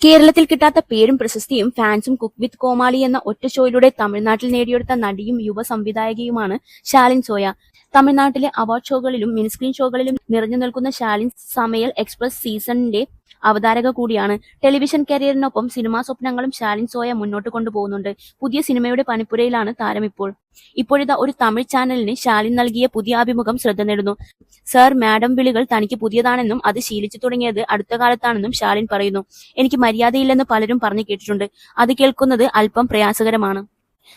കേരളത്തിൽ കിട്ടാത്ത പേരും പ്രശസ്തിയും ഫാൻസും കുക്ക് വിത്ത് കോമാളി എന്ന ഒറ്റ ഷോയിലൂടെ തമിഴ്നാട്ടിൽ നേടിയെടുത്ത നടിയും യുവ സംവിധായകയുമാണ് ഷാലിൻ സോയ. തമിഴ്നാട്ടിലെ അവാർഡ് ഷോകളിലും മിനിസ്ക്രീൻ ഷോകളിലും നിറഞ്ഞു നിൽക്കുന്ന ശാലിൻ സമയൽ എക്സ്പ്രസ് സീസണിന്റെ അവതാരക കൂടിയാണ്. ടെലിവിഷൻ കരിയറിനൊപ്പം സിനിമാ സ്വപ്നങ്ങളും ശാലിൻ സോയ മുന്നോട്ട് കൊണ്ടുപോകുന്നുണ്ട്. പുതിയ സിനിമയുടെ പണിപ്പുരയിലാണ് താരം ഇപ്പോൾ. ഇപ്പോഴിതാ ഒരു തമിഴ് ചാനലിന് ശാലിൻ നൽകിയ പുതിയ അഭിമുഖം ശ്രദ്ധ നേടുന്നു. സർ മാഡം വിളികൾ തനിക്ക് പുതിയതാണെന്നും അത് ശീലിച്ചു തുടങ്ങിയത് അടുത്ത കാലത്താണെന്നും ശാലിൻ പറയുന്നു. എനിക്ക് മര്യാദയില്ലെന്ന് പലരും പറഞ്ഞു കേട്ടിട്ടുണ്ട്. അത് കേൾക്കുന്നത് അല്പം പ്രയാസകരമാണ്.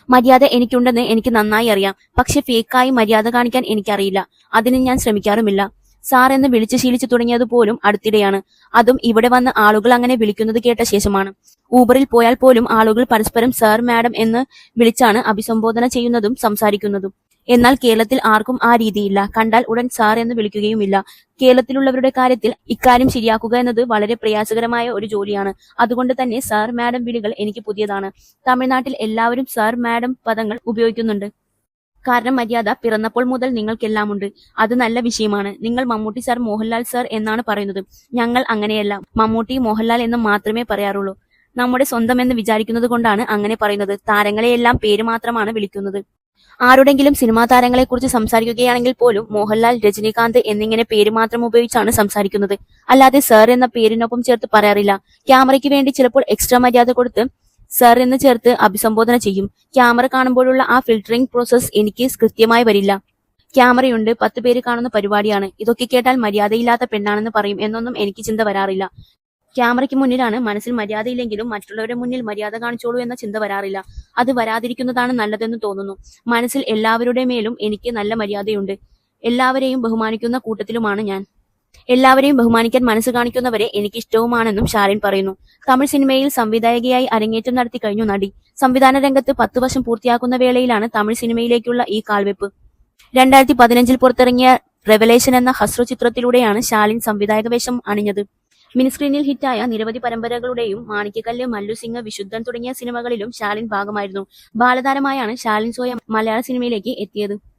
മര്യാദ എനിക്കുണ്ടെന്ന് എനിക്ക് നന്നായി അറിയാം. പക്ഷെ ഫേക്കായി മര്യാദ കാണിക്കാൻ എനിക്കറിയില്ല. അതിന് ഞാൻ ശ്രമിക്കാറുമില്ല. സാർ എന്ന് വിളിച്ചു ശീലിച്ചു തുടങ്ങിയത് പോലും അടുത്തിടെയാണ്. അതും ഇവിടെ വന്ന ആളുകൾ അങ്ങനെ വിളിക്കുന്നത് കേട്ട ശേഷമാണ്. ഊബറിൽ പോയാൽ പോലും ആളുകൾ പരസ്പരം സർ മാഡം എന്ന് വിളിച്ചാണ് അഭിസംബോധന ചെയ്യുന്നതും സംസാരിക്കുന്നതും. എന്നാൽ കേരളത്തിൽ ആർക്കും ആ രീതിയില്ല. കണ്ടാൽ ഉടൻ സാർ എന്ന് വിളിക്കുകയുമില്ല. കേരളത്തിലുള്ളവരുടെ കാര്യത്തിൽ ഇക്കാര്യം ശരിയാക്കുക എന്നത് വളരെ പ്രയാസകരമായ ഒരു ജോലിയാണ്. അതുകൊണ്ട് തന്നെ സാർ മാഡം വിളികൾ എനിക്ക് പുതിയതാണ്. തമിഴ്നാട്ടിൽ എല്ലാവരും സാർ മാഡം പദങ്ങൾ ഉപയോഗിക്കുന്നുണ്ട്. കാരണം മര്യാദ പിറന്നപ്പോൾ മുതൽ നിങ്ങൾക്കെല്ലാമുണ്ട്. അത് നല്ല വിഷയമാണ്. നിങ്ങൾ മമ്മൂട്ടി സാർ മോഹൻലാൽ സാർ എന്നാണ് പറയുന്നത്. ഞങ്ങൾ അങ്ങനെയല്ല. മമ്മൂട്ടി മോഹൻലാൽ എന്ന് മാത്രമേ പറയാറുള്ളൂ. നമ്മുടെ സ്വന്തം എന്ന് വിചാരിക്കുന്നത് കൊണ്ടാണ് അങ്ങനെ പറയുന്നത്. താരങ്ങളെയെല്ലാം പേര് മാത്രമാണ് വിളിക്കുന്നത്. ആരുടെങ്കിലും സിനിമാ താരങ്ങളെ കുറിച്ച് സംസാരിക്കുകയാണെങ്കിൽ പോലും മോഹൻലാൽ രജനീകാന്ത് എന്നിങ്ങനെ പേര് മാത്രം ഉപയോഗിച്ചാണ് സംസാരിക്കുന്നത്. അല്ലാതെ സർ എന്ന പേരിനൊപ്പം ചേർത്ത് പറയാറില്ല. ക്യാമറയ്ക്ക് വേണ്ടി ചിലപ്പോൾ എക്സ്ട്രാ മര്യാദ കൊടുത്ത് സർ എന്ന് ചേർത്ത് അഭിസംബോധന ചെയ്യും. ക്യാമറ കാണുമ്പോഴുള്ള ആ ഫിൽറ്ററിംഗ് പ്രോസസ് എനിക്ക് കൃത്യമായി വരില്ല. ക്യാമറയുണ്ട് പത്ത് പേര് കാണുന്ന പരിപാടിയാണ്. ഇതൊക്കെ കേട്ടാൽ മര്യാദയില്ലാത്ത പെണ്ണാണെന്ന് പറയും എന്നൊന്നും എനിക്ക് ചിന്ത വരാറില്ല. ക്യാമറയ്ക്ക് മുന്നിലാണ് മനസ്സിൽ മര്യാദയില്ലെങ്കിലും മറ്റുള്ളവരുടെ മുന്നിൽ മര്യാദ കാണിച്ചോളൂ എന്ന ചിന്ത വരാറില്ല. അത് വരാതിരിക്കുന്നതാണ് നല്ലതെന്ന് തോന്നുന്നു. മനസ്സിൽ എല്ലാവരുടെ മേലും എനിക്ക് നല്ല മര്യാദയുണ്ട്. എല്ലാവരെയും ബഹുമാനിക്കുന്ന കൂട്ടത്തിലുമാണ് ഞാൻ. എല്ലാവരെയും ബഹുമാനിക്കാൻ മനസ്സ് കാണിക്കുന്നവരെ എനിക്ക് ഇഷ്ടവുമാണെന്നും ഷാലിൻ പറയുന്നു. തമിഴ് സിനിമയിൽ സംവിധായകയായി അരങ്ങേറ്റം നടത്തി കഴിഞ്ഞു നടി. സംവിധാന രംഗത്ത് പത്ത് വർഷം പൂർത്തിയാക്കുന്ന വേളയിലാണ് തമിഴ് സിനിമയിലേക്കുള്ള ഈ കാൽവെപ്പ്. രണ്ടായിരത്തി പതിനഞ്ചിൽ പുറത്തിറങ്ങിയ റെവലേഷൻ എന്ന ഹസ്ര ചിത്രത്തിലൂടെയാണ് ഷാലിൻ സംവിധായക വേഷം അണിഞ്ഞത്. മിനിസ്ക്രീനിൽ ഹിറ്റായ നിരവധി പരമ്പരകളുടെയും മാണിക്യക്കല്ല് മല്ലുസിംഗ് വിശുദ്ധൻ തുടങ്ങിയ സിനിമകളിലും ഷാലിൻ ഭാഗമായിരുന്നു. ബാലതാരമായാണ് ഷാലിൻ സോയ മലയാള സിനിമയിലേക്ക് എത്തിയത്.